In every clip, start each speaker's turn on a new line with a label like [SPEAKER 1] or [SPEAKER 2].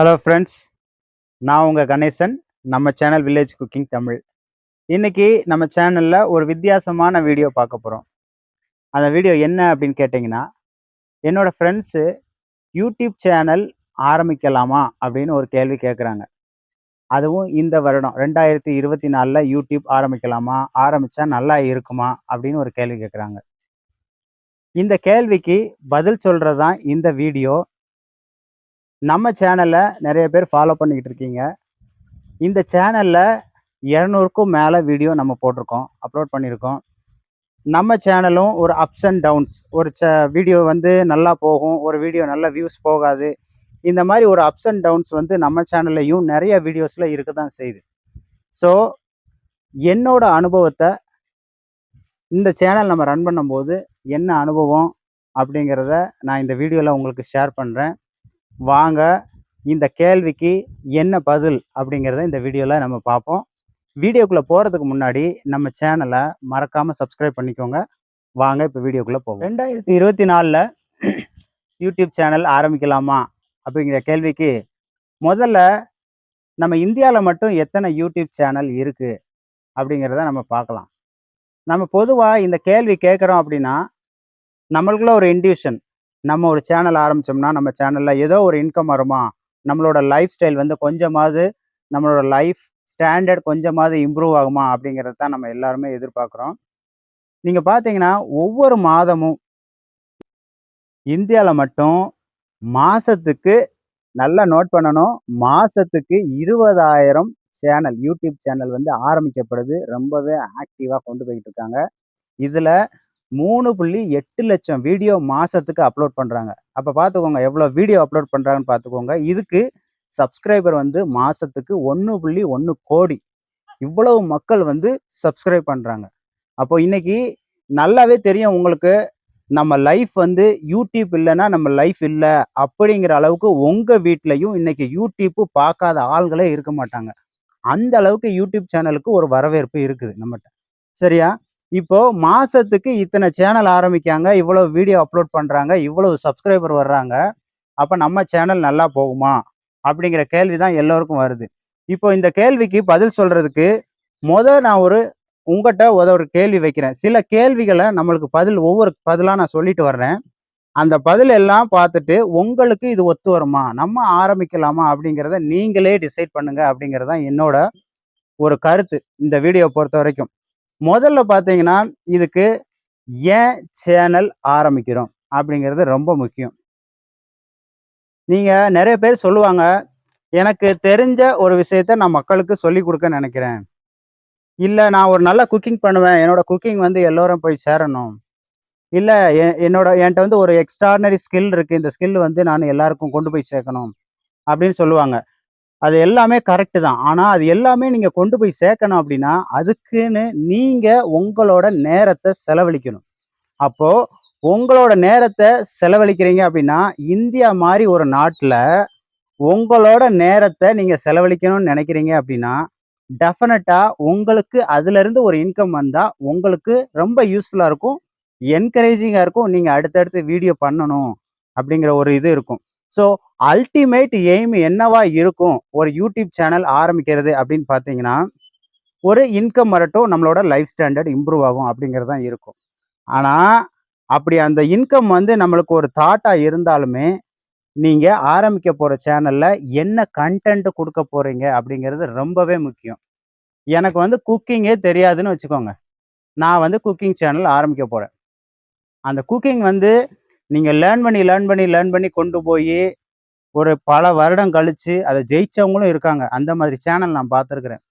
[SPEAKER 1] Hello friends நான் உங்கள் கணேசன். நம்ம சேனல் வில்லேஜ் குக்கிங் தமிழ் இன்றைக்கி நம்ம சேனலில் ஒரு வித்தியாசமான வீடியோ பார்க்க போகிறோம் அந்த வீடியோ என்ன அப்படின்னு கேட்டிங்கன்னா என்னோட ஃப்ரெண்ட்ஸு யூடியூப் சேனல் ஆரம்பிக்கலாமா அப்படின்னு ஒரு கேள்வி கேட்குறாங்க அதுவும் இந்த வருடம் ரெண்டாயிரத்தி இருபத்தி நாலில் யூடியூப் ஆரம்பிக்கலாமா ஆரம்பித்தா நல்லா இருக்குமா அப்படின்னு ஒரு கேள்வி கேட்குறாங்க இந்த கேள்விக்கு பதில் சொல்கிறது தான் இந்த வீடியோ நம்ம சேனலை நிறைய பேர் ஃபாலோ பண்ணிக்கிட்டு இருக்கீங்க. இந்த சேனலில் இரநூறுக்கும் மேலே வீடியோ நம்ம போட்டிருக்கோம் அப்லோட் பண்ணியிருக்கோம். நம்ம சேனலும் ஒரு அப்ஸ் அண்ட் டவுன்ஸ் ஒரு ச வீடியோ வந்து நல்லா போகும் ஒரு வீடியோ நல்ல வியூஸ் போகாது. இந்த மாதிரி ஒரு அப்ஸ் அண்ட் டவுன்ஸ் வந்து நம்ம சேனல்லையும் நிறைய வீடியோஸில் இருக்க தான் செய்யுது. ஸோ என்னோட அனுபவத்தை இந்த சேனல் நம்ம ரன் பண்ணும்போது என்ன அனுபவம் அப்படிங்கிறத நான் இந்த வீடியோவில் உங்களுக்கு ஷேர் பண்ணுறேன் வாங்க இந்த கேள்விக்கு என்ன பதில் அப்படிங்கிறத இந்த வீடியோவில் நம்ம பார்ப்போம். வீடியோக்குள்ளே போகிறதுக்கு முன்னாடி நம்ம சேனலை மறக்காமல் சப்ஸ்கிரைப் பண்ணிக்கோங்க. வாங்க இப்போ வீடியோக்குள்ளே போவோம். ரெண்டாயிரத்தி இருபத்தி நாலில் யூடியூப் சேனல் ஆரம்பிக்கலாமா அப்படிங்கிற கேள்விக்கு முதல்ல நம்ம இந்தியாவில் மட்டும் எத்தனை யூடியூப் சேனல் இருக்குது அப்படிங்கிறத நம்ம பார்க்கலாம். நம்ம பொதுவாக இந்த கேள்வி கேட்குறோம் அப்படின்னா நம்மளுக்குள்ள ஒரு இன்டியூஷன் நம்ம ஒரு சேனல் ஆரம்பித்தோம்னா நம்ம சேனலில் ஏதோ ஒரு இன்கம் வருமா? நம்மளோட லைஃப் ஸ்டைல் வந்து கொஞ்சமாவது நம்மளோட லைஃப் ஸ்டாண்டர்ட் கொஞ்சமாவது இம்ப்ரூவ் ஆகுமா? அப்படிங்கிறது தான் நம்ம எல்லாருமே எதிர்பார்க்குறோம். நீங்கள் பார்த்தீங்கன்னா ஒவ்வொரு மாதமும் இந்தியாவில் மட்டும் மாதத்துக்கு நல்லா நோட் பண்ணணும். மாதத்துக்கு இருபதாயிரம் சேனல் யூடியூப் சேனல் வந்து ஆரம்பிக்கப்படுது. ரொம்பவே ஆக்டிவாக கொண்டு போய்கிட்டு இருக்காங்க. இதில் மூணு புள்ளி எட்டு லட்சம் வீடியோ மாதத்துக்கு அப்லோட் பண்ணுறாங்க அப்போ பார்த்துக்கோங்க எவ்வளோ வீடியோ அப்லோட் பண்ணுறாங்கன்னு பார்த்துக்கோங்க இதுக்கு சப்ஸ்கிரைபர் வந்து மாதத்துக்கு ஒன்று புள்ளி ஒன்று கோடி. இவ்வளவு மக்கள் வந்து சப்ஸ்கிரைப் பண்ணுறாங்க அப்போ இன்னைக்கு நல்லாவே தெரியும் உங்களுக்கு நம்ம லைஃப் வந்து யூடியூப் இல்லைன்னா நம்ம லைஃப் இல்லை அப்படிங்கிற அளவுக்கு உங்கள் வீட்லேயும் இன்னைக்கு யூடியூப்பு பார்க்காத ஆள்களே இருக்க மாட்டாங்க. அந்த அளவுக்கு யூடியூப் சேனலுக்கு ஒரு வரவேற்பு இருக்குது நம்மகிட்ட. சரியா? இப்போ மாசத்துக்கு இத்தனை சேனல் ஆரம்பிக்காங்க இவ்வளவு வீடியோ அப்லோட் பண்றாங்க இவ்வளவு சப்ஸ்கிரைபர் வர்றாங்க அப்ப நம்ம சேனல் நல்லா போகுமா? அப்படிங்கிற கேள்வி தான் எல்லோருக்கும் வருது. இப்போ இந்த கேள்விக்கு பதில் சொல்றதுக்கு முத நான் ஒரு உங்ககிட்ட உத ஒரு கேள்வி வைக்கிறேன். சில கேள்விகளை நம்மளுக்கு பதில் ஒவ்வொரு பதிலாக நான் சொல்லிட்டு வர்றேன். அந்த பதில் எல்லாம் பார்த்துட்டு உங்களுக்கு இது ஒத்து வருமா? நம்ம ஆரம்பிக்கலாமா? அப்படிங்கிறத நீங்களே டிசைட் பண்ணுங்க அப்படிங்கிறது தான் என்னோட ஒரு கருத்து இந்த வீடியோ பொறுத்த வரைக்கும். முதல்ல பார்த்தீங்கன்னா இதுக்கு ஏன் சேனல் ஆரம்பிக்கிறோம் அப்படிங்கிறது ரொம்ப முக்கியம். நீங்கள் நிறைய பேர் சொல்லுவாங்க எனக்கு தெரிஞ்ச ஒரு விஷயத்த நான் மக்களுக்கு சொல்லி கொடுக்க நினைக்கிறேன். இல்லை நான் ஒரு நல்ல குக்கிங் பண்ணுவேன் என்னோட குக்கிங் வந்து எல்லோரும் போய் சேரணும். இல்லை என்னோட என்கிட்ட வந்து ஒரு எக்ஸ்ட்ராடனரி ஸ்கில் இருக்குது இந்த ஸ்கில் வந்து நான் எல்லாருக்கும் கொண்டு போய் சேர்க்கணும் அப்படின்னு சொல்லுவாங்க. அது எல்லாமே கரெக்டு தான். ஆனால் அது எல்லாமே நீங்கள் கொண்டு போய் சேர்க்கணும் அப்படின்னா அதுக்குன்னு நீங்கள் உங்களோட நேரத்தை செலவழிக்கணும். அப்போது உங்களோட நேரத்தை செலவழிக்கிறீங்க அப்படின்னா இந்தியா மாதிரி ஒரு நாட்டில் உங்களோட நேரத்தை நீங்கள் செலவழிக்கணும்னு நினைக்கிறீங்க அப்படின்னா டெஃபினட்டாக உங்களுக்கு அதுலேருந்து ஒரு இன்கம் வந்தால் உங்களுக்கு ரொம்ப யூஸ்ஃபுல்லாக இருக்கும் என்கரேஜிங்காக இருக்கும் நீங்கள் அடுத்தடுத்து வீடியோ பண்ணணும் அப்படிங்கிற ஒரு இது இருக்கும். ஸோ அல்டிமேட் எய்ம் என்னவா இருக்கும்? ஒரு யூடியூப் சேனல் ஆரம்பிக்கிறது அப்படின்னு பார்த்தீங்கன்னா ஒரு இன்கம் வரட்டும் நம்மளோட லைஃப் ஸ்டாண்டர்ட் இம்ப்ரூவ் ஆகும் அப்படிங்கிறது தான் இருக்கும். ஆனால் அப்படி அந்த இன்கம் வந்து நம்மளுக்கு ஒரு தாட்டாக இருந்தாலுமே நீங்கள் ஆரம்பிக்க போகிற சேனலில் என்ன கண்டென்ட் கொடுக்க போகிறீங்க அப்படிங்கிறது ரொம்பவே முக்கியம். எனக்கு வந்து குக்கிங்கே தெரியாதுன்னு வச்சுக்கோங்க. நான் வந்து குக்கிங் சேனல் ஆரம்பிக்க போகிறேன் அந்த குக்கிங் வந்து நீங்கள் லேர்ன் பண்ணி லேர்ன் பண்ணி லேர்ன் பண்ணி கொண்டு போய் ஒரு பல வருடம் கழித்து அதை ஜெயிச்சவங்களும் இருக்காங்க. அந்த மாதிரி சேனல் நான் பார்த்துருக்குறேன்.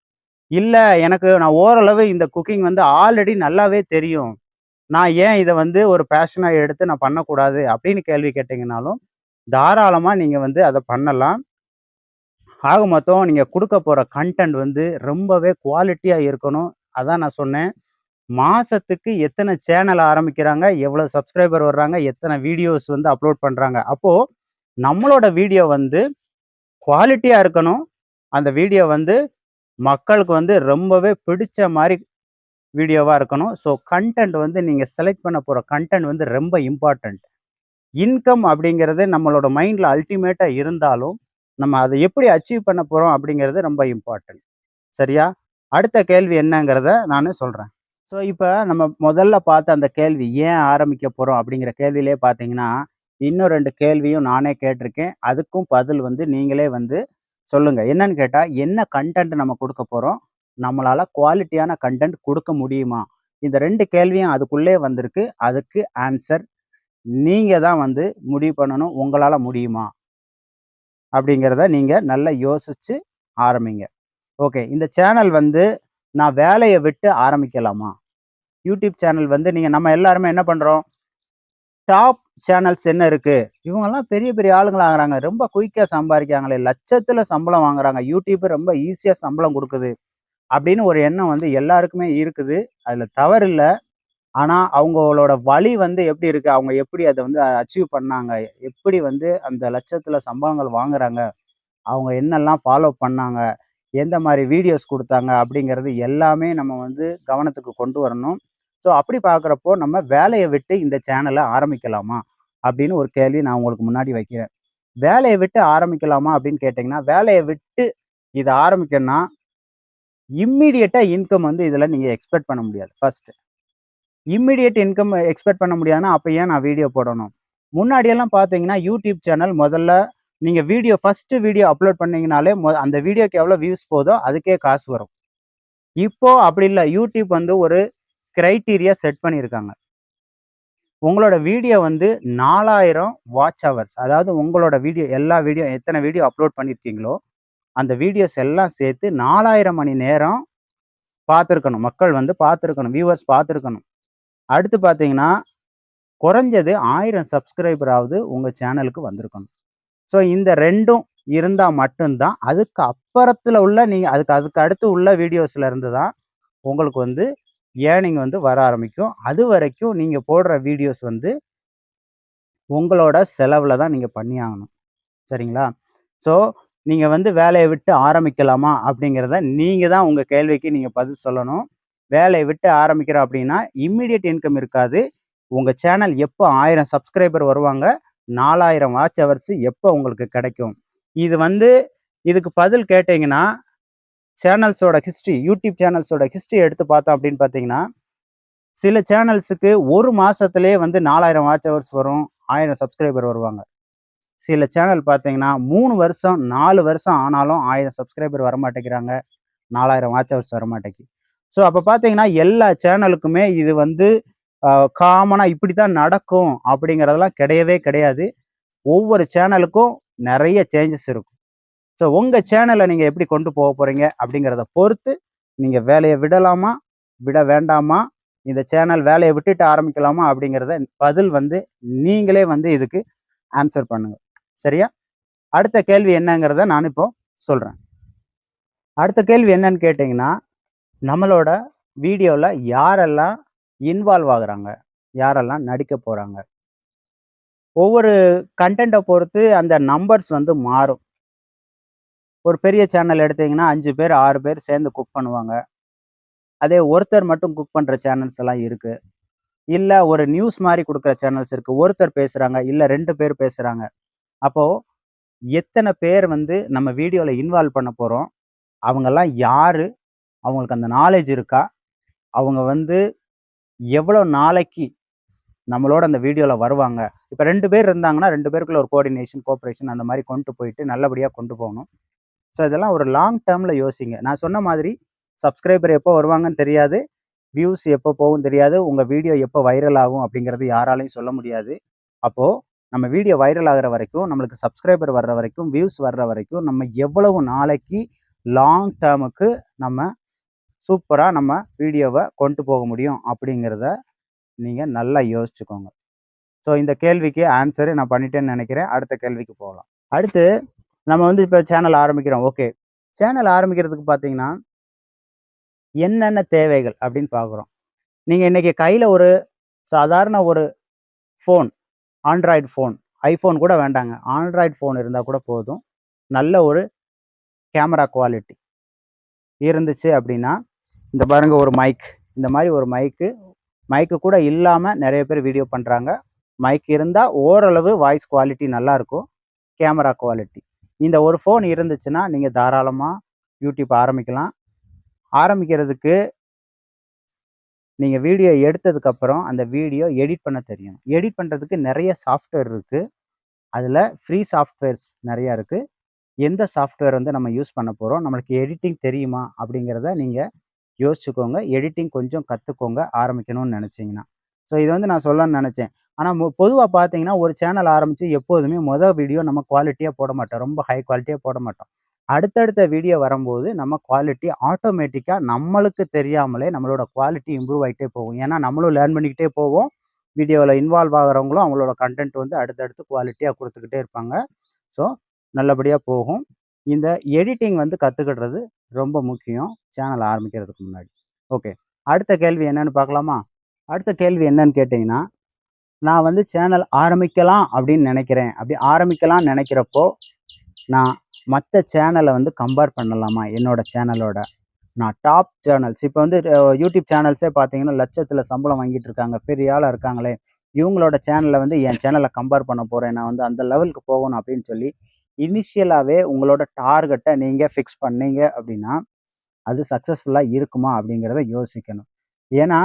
[SPEAKER 1] இல்லை எனக்கு நான் ஓரளவு இந்த குக்கிங் வந்து ஆல்ரெடி நல்லாவே தெரியும். நான் ஏன் இதை வந்து ஒரு பேஷனாக எடுத்து நான் பண்ணக்கூடாது அப்படின்னு கேள்வி கேட்டிங்கனாலும் தாராளமாக நீங்கள் வந்து அதை பண்ணலாம். ஆக மொத்தம் நீங்கள் கொடுக்க போகிற கண்டென்ட் வந்து ரொம்பவே குவாலிட்டியாக இருக்கணும். அதான் நான் சொன்னேன். மாதத்துக்கு எத்தனை சேனல் ஆரம்பிக்கிறாங்க எவ்வளோ சப்ஸ்கிரைபர் வர்றாங்க எத்தனை வீடியோஸ் வந்து அப்லோட் பண்ணுறாங்க அப்போது நம்மளோட வீடியோ வந்து குவாலிட்டியாக இருக்கணும். அந்த வீடியோ வந்து மக்களுக்கு வந்து ரொம்பவே பிடிச்ச மாதிரி வீடியோவாக இருக்கணும். ஸோ கண்டென்ட் வந்து நீங்கள் செலக்ட் பண்ண போகிற கண்டென்ட் வந்து ரொம்ப இம்பார்ட்டண்ட் இன்கம் அப்படிங்கிறது நம்மளோட மைண்டில் அல்டிமேட்டாக இருந்தாலும் நம்ம அதை எப்படி அச்சீவ் பண்ண போகிறோம் அப்படிங்கிறது ரொம்ப இம்பார்ட்டன்ட் சரியா? அடுத்த கேள்வி என்னங்கிறத நான் சொல்கிறேன் ஸோ இப்போ நம்ம முதல்ல பார்த்த அந்த கேள்வி ஏன் ஆரம்பிக்க போகிறோம் அப்படிங்கிற கேள்வியிலே பார்த்தீங்கன்னா இன்னும் ரெண்டு கேள்வியும் நானே கேட்டிருக்கேன். அதுக்கும் பதில் வந்து நீங்களே வந்து சொல்லுங்கள் என்னன்னு கேட்டால் என்ன கண்டென்ட் நம்ம கொடுக்க போகிறோம் நம்மளால் குவாலிட்டியான கண்டென்ட் கொடுக்க முடியுமா? இந்த ரெண்டு கேள்வியும் அதுக்குள்ளே வந்திருக்கு. அதுக்கு ஆன்சர் நீங்கள் தான் வந்து முடிவு பண்ணணும். உங்களால் முடியுமா? அப்படிங்கிறத நீங்கள் நல்லா யோசித்து ஆரம்பிங்க. ஓகே. இந்த சேனல் வந்து நான் வேலையை விட்டு ஆரம்பிக்கலாமா? யூடியூப் சேனல் வந்து நீங்கள் நம்ம எல்லாருமே என்ன பண்ணுறோம் டாப் சேனல்ஸ் என்ன இருக்குது இவங்கெல்லாம் பெரிய பெரிய ஆளுங்களாகறாங்க. ரொம்ப குயிக்காக சம்பாதிக்கிறாங்களே. லட்சத்தில் சம்பளம் வாங்குறாங்க. யூடியூப் ரொம்ப ஈஸியாக சம்பளம் கொடுக்குது. அப்படின்னு ஒரு எண்ணம் வந்து எல்லாருக்குமே இருக்குது. அதில் தவறு இல்லை. ஆனால் அவங்களோட வழி வந்து எப்படி இருக்குது அவங்க எப்படி அதை வந்து அச்சீவ் பண்ணாங்க? எப்படி வந்து அந்த லட்சத்தில் சம்பளங்கள் வாங்குறாங்க? அவங்க என்னெல்லாம் ஃபாலோ பண்ணாங்க? எந்த மாதிரி வீடியோஸ் கொடுத்தாங்க? அப்படிங்கிறது எல்லாமே நம்ம வந்து கவனத்துக்கு கொண்டு வரணும். ஸோ அப்படி பார்க்குறப்போ நம்ம வேலையை விட்டு இந்த சேனலை ஆரம்பிக்கலாமா? அப்படின்னு ஒரு கேள்வி நான் உங்களுக்கு முன்னாடி வைக்கிறேன். வேலையை விட்டு ஆரம்பிக்கலாமா அப்படின்னு கேட்டிங்கன்னா வேலையை விட்டு இதை ஆரம்பிக்கணும்னா இம்மிடியட்டாக இன்கம் வந்து இதில் நீங்கள் எக்ஸ்பெக்ட் பண்ண முடியாது. ஃபஸ்ட்டு இம்மிடியட் இன்கம் எக்ஸ்பெக்ட் பண்ண முடியாதுன்னா அப்போ ஏன் நான் வீடியோ போடணும்? முன்னாடியெல்லாம் பார்த்தீங்கன்னா யூடியூப் சேனல் முதல்ல நீங்கள் வீடியோ ஃபஸ்ட்டு வீடியோ அப்லோட் பண்ணீங்கனாலே மொ அந்த வீடியோக்கு எவ்வளோ வியூஸ் போதோ அதுக்கே காசு வரும். இப்போ அப்படி இல்லை. யூடியூப் வந்து ஒரு கிரைட்டீரியா செட் பண்ணியிருக்காங்க உங்களோட வீடியோ வந்து நாலாயிரம் வாட்ச் ஹவர்ஸ் அதாவது உங்களோட வீடியோ எல்லா வீடியோ எத்தனை வீடியோ அப்லோட் பண்ணியிருக்கீங்களோ அந்த வீடியோஸ் எல்லாம் சேர்த்து நாலாயிரம் மணி நேரம் பார்த்துருக்கணும். மக்கள் வந்து பார்த்துருக்கணும் வியூவர்ஸ் பார்த்துருக்கணும். அடுத்து பார்த்தீங்கன்னா குறைஞ்சது ஆயிரம் சப்ஸ்கிரைபராவது உங்கள் சேனலுக்கு வந்திருக்கணும். ஸோ இந்த ரெண்டும் இருந்தால் மட்டும்தான் அதுக்கு அப்புறத்தில் உள்ள நீங்கள் அதுக்கு அதுக்கு அடுத்து உள்ள வீடியோஸில் இருந்து தான் உங்களுக்கு வந்து ஏர்னிங் வந்து வர ஆரம்பிக்கும்? அது வரைக்கும் நீங்கள் போடுற வீடியோஸ் வந்து உங்களோட செலவில் தான் நீங்கள் பண்ணி ஆகணும். சரிங்களா? ஸோ நீங்கள் வந்து வேலையை விட்டு ஆரம்பிக்கலாமா அப்படிங்கிறத நீங்கள் தான் உங்கள் கேள்விக்கு நீங்கள் பதில் சொல்லணும். வேலையை விட்டு ஆரம்பிக்கிறோம் அப்படின்னா இம்மிடியட் இன்கம் இருக்காது. உங்கள் சேனல் எப்போ ஆயிரம் சப்ஸ்கிரைபர் வருவாங்க? நாலாயிரம் வாட்ச் ஹவர்ஸ் எப்போ உங்களுக்கு கிடைக்கும்? இது வந்து இதுக்கு பதில் கேட்டிங்கன்னா சேனல்ஸோட ஹிஸ்ட்ரி யூடியூப் சேனல்ஸோட ஹிஸ்ட்ரி எடுத்து பார்த்தோம் அப்படின்னு பார்த்தீங்கன்னா சில சேனல்ஸுக்கு ஒரு மாதத்துலேயே வந்து நாலாயிரம் வாட்ச் ஹவர்ஸ் வரும் ஆயிரம் சப்ஸ்கிரைபர் வருவாங்க. சில சேனல் பார்த்தீங்கன்னா மூணு வருஷம் நாலு வருஷம் ஆனாலும் ஆயிரம் சப்ஸ்கிரைபர் வரமாட்டேங்கிறாங்க நாலாயிரம் வாட்ச் ஹவர்ஸ் வரமாட்டேங்கி ஸோ அப்போ பார்த்தீங்கன்னா எல்லா சேனலுக்குமே இது வந்து காமனாக இப்படி தான் நடக்கும் அப்படிங்கிறதெல்லாம் கிடையவே கிடையாது. ஒவ்வொரு சேனலுக்கும் நிறைய சேஞ்சஸ் இருக்கும். ஸோ உங்கள் சேனலை நீங்கள் எப்படி கொண்டு போக போகிறீங்க அப்படிங்கிறத பொறுத்து நீங்கள் வேலையை விடலாமா? விட வேண்டாமா? இந்த சேனல் வேலையை விட்டுட்டு ஆரம்பிக்கலாமா? அப்படிங்கிறத பதில் வந்து நீங்களே வந்து இதுக்கு ஆன்சர் பண்ணுங்க. சரியா? அடுத்த கேள்வி என்னங்கிறத நான் இப்போ சொல்கிறேன் அடுத்த கேள்வி என்னன்னு கேட்டிங்கன்னா நம்மளோட வீடியோவில் யாரெல்லாம் இன்வால்வ் ஆகுறாங்க? யாரெல்லாம் நடிக்க போகிறாங்க ஒவ்வொரு கண்டென்ட்டை பொறுத்து அந்த நம்பர்ஸ் வந்து மாறும். ஒரு பெரிய சேனல் எடுத்தீங்கன்னா அஞ்சு பேர் ஆறு பேர் சேர்ந்து குக் பண்ணுவாங்க. அதே ஒருத்தர் மட்டும் குக் பண்ணுற சேனல்ஸ் எல்லாம் இருக்குது இல்லை ஒரு நியூஸ் மாதிரி கொடுக்குற சேனல்ஸ் இருக்குது ஒருத்தர் பேசுகிறாங்க இல்லை ரெண்டு பேர் பேசுகிறாங்க அப்போது எத்தனை பேர் வந்து நம்ம வீடியோவில் இன்வால்வ் பண்ண போகிறோம் அவங்கெல்லாம் யார்? அவங்களுக்கு அந்த நாலேஜ் இருக்கா? அவங்க வந்து எவ்வளோ நாளைக்கு நம்மளோட அந்த வீடியோவில் வருவாங்க? இப்போ ரெண்டு பேர் இருந்தாங்கன்னா ரெண்டு பேருக்குள்ள ஒரு கோஆர்டினேஷன் கோஆப்ரேஷன் அந்த மாதிரி கொண்டு போயிட்டு நல்லபடியாக கொண்டு போகணும். ஸோ இதெல்லாம் ஒரு லாங் டேர்மில் யோசிங்க. நான் சொன்ன மாதிரி சப்ஸ்கிரைபர் எப்போ வருவாங்கன்னு தெரியாது. வியூஸ் எப்போ போகும் தெரியாது. உங்கள் வீடியோ எப்போ வைரல் ஆகும் அப்படிங்கிறது யாராலையும் சொல்ல முடியாது. அப்போது நம்ம வீடியோ வைரல் ஆகிற வரைக்கும் நம்மளுக்கு சப்ஸ்கிரைபர் வர்ற வரைக்கும் வியூஸ் வர்ற வரைக்கும் நம்ம எவ்வளவு நாளைக்கு லாங் டேர்முக்கு நம்ம சூப்பராக நம்ம வீடியோவை கொண்டு போக முடியும் அப்படிங்கிறத நீங்கள் நல்லா யோசிச்சுக்கோங்க. ஸோ இந்த கேள்விக்கு ஆன்சரு நான் பண்ணிட்டேன்னு நினைக்கிறேன். அடுத்த கேள்விக்கு போகலாம். அடுத்து நம்ம வந்து இப்போ சேனல் ஆரம்பிக்கிறோம். ஓகே சேனல் ஆரம்பிக்கிறதுக்கு பார்த்தீங்கன்னா என்னென்ன தேவைகள் அப்படின்னு பார்க்குறோம் நீங்கள் இன்றைக்கி கையில் ஒரு சாதாரண ஒரு ஃபோன் ஆண்ட்ராய்டு ஃபோன் ஐஃபோன் கூட வேண்டாங்க. ஆண்ட்ராய்டு ஃபோன் இருந்தால் கூட போதும். நல்ல ஒரு கேமரா குவாலிட்டி இருந்துச்சு அப்படின்னா இந்த பாருங்க ஒரு மைக் இந்த மாதிரி ஒரு மைக்கு மைக்கு கூட இல்லாமல் நிறைய பேர் வீடியோ பண்ணுறாங்க மைக் இருந்தால் ஓரளவு வாய்ஸ் குவாலிட்டி நல்லாயிருக்கும் கேமரா குவாலிட்டி இந்த ஒரு ஃபோன் இருந்துச்சுன்னா நீங்கள் தாராளமாக யூடியூப் ஆரம்பிக்கலாம். ஆரம்பிக்கிறதுக்கு நீங்கள் வீடியோ எடுத்ததுக்கப்புறம் அந்த வீடியோ எடிட் பண்ண தெரியும். எடிட் பண்ணுறதுக்கு நிறைய சாஃப்ட்வேர் இருக்குது அதில் ஃப்ரீ சாஃப்ட்வேர்ஸ் நிறையா இருக்குது எந்த சாஃப்ட்வேர் வந்து நம்ம யூஸ் பண்ண போகிறோம் நம்மளுக்கு எடிட்டிங் தெரியுமா? அப்படிங்கிறத நீங்கள் யோசிச்சுக்கோங்க. எடிட்டிங் கொஞ்சம் கற்றுக்கோங்க ஆரம்பிக்கணும்னு நினச்சிங்கன்னா. ஸோ இது வந்து நான் சொல்லணும்னு நினச்சேன். ஆனால் பொதுவாக பார்த்தீங்கன்னா ஒரு சேனல் ஆரம்பித்து எப்போதுமே மொதல் வீடியோ நம்ம குவாலிட்டியாக போட மாட்டோம். ரொம்ப ஹை குவாலிட்டியாக போட மாட்டோம். அடுத்தடுத்த வீடியோ வரும்போது நம்ம குவாலிட்டி ஆட்டோமேட்டிக்காக நம்மளுக்கு தெரியாமலே நம்மளோட குவாலிட்டி இம்ப்ரூவ் ஆகிட்டே போகும். ஏன்னா நம்மளும் லேர்ன் பண்ணிக்கிட்டே போவோம். வீடியோவில் இன்வால்வ் ஆகிறவங்களும் அவங்களோட கண்டென்ட் வந்து அடுத்தடுத்து குவாலிட்டியாக கொடுத்துக்கிட்டே இருப்பாங்க. ஸோ நல்லபடியாக போகும். இந்த எடிட்டிங் வந்து கற்றுக்கிடுறது ரொம்ப முக்கியம். சேனல் ஆரம்பிக்கிறதுக்கு முன்னாடி. ஓகே அடுத்த கேள்வி என்னன்னு பார்க்கலாமா அடுத்த கேள்வி என்னன்னு கேட்டிங்கன்னா நான் வந்து சேனல் ஆரம்பிக்கலாம் அப்படின்னு நினைக்கிறேன். அப்படி ஆரம்பிக்கலாம்னு நினைக்கிறப்போ நான் மற்ற சேனலை வந்து கம்பேர் பண்ணலாமா? என்னோட சேனலோட நான் டாப் சேனல்ஸ் இப்போ வந்து யூடியூப் சேனல்ஸே பார்த்தீங்கன்னா லட்சத்தில் சம்பளம் வாங்கிட்டு இருக்காங்க. பெரிய ஆளாக இருக்காங்களே. இவங்களோட சேனலை வந்து என் சேனலை கம்பேர் பண்ண போகிறேன் நான் வந்து அந்த லெவலுக்கு போகணும் அப்படின்னு சொல்லி இனிஷியலாகவே உங்களோட டார்கெட்டை நீங்கள் ஃபிக்ஸ் பண்ணீங்க அப்படின்னா அது சக்ஸஸ்ஃபுல்லாக இருக்குமா அப்படிங்கிறத யோசிக்கணும். ஏன்னா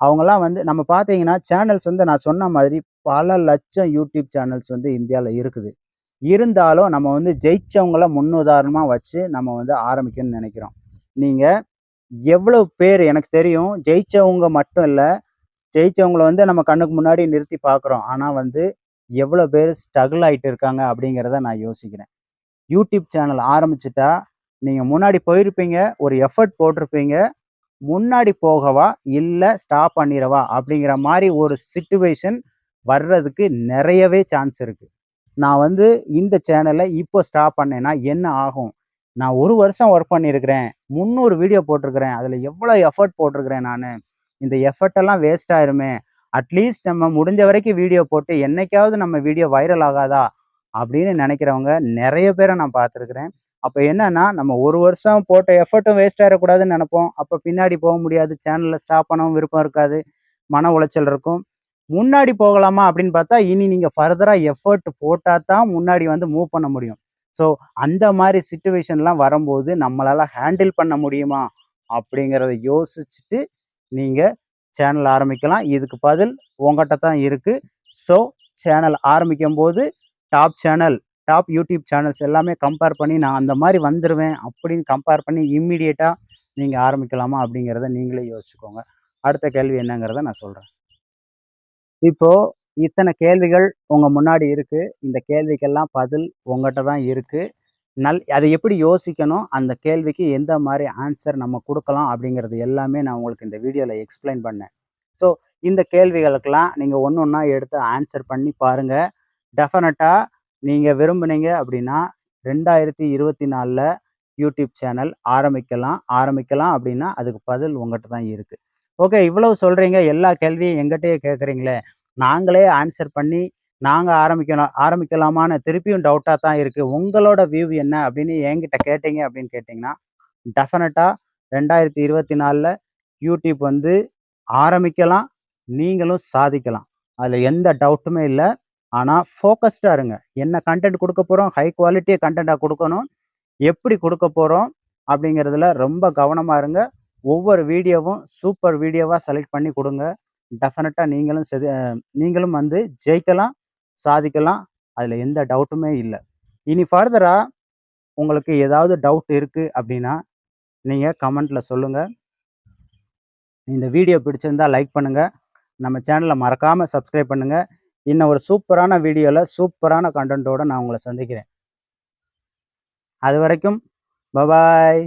[SPEAKER 1] அவங்கெல்லாம் வந்து நம்ம பார்த்தீங்கன்னா சேனல்ஸ் வந்து நான் சொன்ன மாதிரி பல லட்சம் யூடியூப் சேனல்ஸ் வந்து இந்தியாவில் இருக்குது. இருந்தாலும் நம்ம வந்து ஜெயிச்சவங்கள முன்னுதாரணமாக வச்சு நம்ம வந்து ஆரம்பிக்கணும்னு நினைக்கிறோம். நீங்கள் எவ்வளோ பேர் எனக்கு தெரியும் ஜெயிச்சவங்க மட்டும் இல்லை ஜெயிச்சவங்கள வந்து நம்ம கண்ணுக்கு முன்னாடி நிறுத்தி பார்க்குறோம். ஆனால் வந்து எவ்வளோ பேர் ஸ்ட்ரகிள் ஆகிட்டு இருக்காங்க அப்படிங்கிறத நான் யோசிக்கிறேன். யூடியூப் சேனல் ஆரம்பிச்சிட்டா நீங்கள் முன்னாடி போயிருப்பீங்க ஒரு எஃபர்ட் போட்டிருப்பீங்க. முன்னாடி போகவா இல்லை ஸ்டாப் பண்ணிடவா அப்படிங்கிற மாதிரி ஒரு சுச்சுவேஷன் வர்றதுக்கு நிறையவே சான்ஸ் இருக்குது நான் வந்து இந்த சேனலை இப்போ ஸ்டாப் பண்ணேன்னா என்ன ஆகும்? நான் ஒரு வருஷம் ஒர்க் பண்ணியிருக்கிறேன் முந்நூறு வீடியோ போட்டிருக்கிறேன் அதில் எவ்வளோ எஃபர்ட் போட்டிருக்கிறேன் நான்? இந்த எஃபர்ட்டெல்லாம் வேஸ்ட் ஆயிருமே. அட்லீஸ்ட் நம்ம முடிஞ்ச வரைக்கும் வீடியோ போட்டு என்னைக்காவது நம்ம வீடியோ வைரல் ஆகாதா? அப்படின்னு நினைக்கிறவங்க நிறைய பேரை நான் பார்த்துருக்குறேன். அப்போ என்னன்னா நம்ம ஒரு வருஷம் போட்ட எஃபர்ட்டும் வேஸ்ட் ஆகிடக்கூடாதுன்னு நினைப்போம். அப்போ பின்னாடி போக முடியாது. சேனலில் ஸ்டாப் பண்ணவும் விருப்பம் இருக்காது. மன உளைச்சல் இருக்கும். முன்னாடி போகலாமா அப்படின்னு பார்த்தா இனி நீங்கள் ஃபர்தராக எஃபர்ட் போட்டால் தான் முன்னாடி வந்து மூவ் பண்ண முடியும். ஸோ அந்த மாதிரி சுச்சுவேஷன்லாம் வரும்போது நம்மளால் ஹேண்டில் பண்ண முடியுமா அப்படிங்கிறத யோசிச்சுட்டு நீங்கள் சேனல் ஆரம்பிக்கலாம். இதுக்கு பதில் உங்கள்கிட்ட தான் இருக்குது ஸோ சேனல் ஆரம்பிக்கும் போது top channel top YouTube channels எல்லாமே கம்பேர் பண்ணி நான் அந்த மாதிரி வந்துடுவேன் அப்படின்னு கம்பேர் பண்ணி இம்மிடியேட்டாக நீங்கள் ஆரம்பிக்கலாமா அப்படிங்கிறத நீங்களே யோசிச்சுக்கோங்க. அடுத்த கேள்வி என்னங்கிறத நான் சொல்கிறேன் இப்போது இத்தனை கேள்விகள் உங்கள் முன்னாடி இருக்குது இந்த கேள்விக்கெல்லாம் பதில் உங்கள்கிட்ட தான் இருக்குது நல் அதை எப்படி யோசிக்கணும்? அந்த கேள்விக்கு எந்த மாதிரி ஆன்சர் நம்ம கொடுக்கலாம் அப்படிங்கிறது எல்லாமே நான் உங்களுக்கு இந்த வீடியோவில் எக்ஸ்பிளைன் பண்ணேன். ஸோ இந்த கேள்விகளுக்கெல்லாம் நீங்கள் ஒன்று ஒன்றா எடுத்து ஆன்சர் பண்ணி பாருங்கள் டெஃபினட்டாக நீங்கள் விரும்புனீங்க அப்படின்னா ரெண்டாயிரத்தி இருபத்தி நாலில் யூடியூப் சேனல் ஆரம்பிக்கலாம். ஆரம்பிக்கலாம் அப்படின்னா அதுக்கு பதில் உங்கள்கிட்ட தான் இருக்குது ஓகே இவ்வளவு சொல்கிறீங்க எல்லா கேள்வியும் எங்கிட்டயே கேட்குறீங்களே நாங்களே ஆன்சர் பண்ணி நாங்கள் ஆரம்பிக்கலாம் ஆரம்பிக்கலாமான்னு திருப்பியும் டவுட்டாக தான் இருக்குது உங்களோட வியூ என்ன அப்படின்னு என்கிட்ட கேட்டீங்க அப்படின்னு கேட்டிங்கன்னா டெஃபினட்டாக ரெண்டாயிரத்தி இருபத்தி நாலில் யூடியூப் வந்து ஆரம்பிக்கலாம். நீங்களும் சாதிக்கலாம். அதில் எந்த டவுட்டுமே இல்லை. ஆனால் ஃபோக்கஸ்டாக இருங்க. என்ன கண்டென்ட் கொடுக்க போகிறோம் ஹை குவாலிட்டியை கண்டென்ட்டாக கொடுக்கணும். எப்படி கொடுக்க போகிறோம் அப்படிங்கிறதுல ரொம்ப கவனமாக இருங்க. ஒவ்வொரு வீடியோவும் சூப்பர் வீடியோவாக செலக்ட் பண்ணி கொடுங்க. டெஃபினட்டாக நீங்களும் செது நீங்களும் வந்து ஜெயிக்கலாம் சாதிக்கலாம். அதில் எந்த டவுட்டுமே இல்லை. இனி ஃபர்தராக உங்களுக்கு ஏதாவது டவுட் இருக்குது அப்படின்னா நீங்கள் கமெண்ட்டில் சொல்லுங்கள் இந்த வீடியோ பிடிச்சிருந்தா லைக் பண்ணுங்கள் நம்ம சேனலை மறக்காமல் சப்ஸ்கிரைப் பண்ணுங்கள் இன்னும் ஒரு சூப்பரான வீடியோவில் சூப்பரான கண்டென்ட்டோடு நான் உங்களை சந்திக்கிறேன். அது வரைக்கும் பபாய்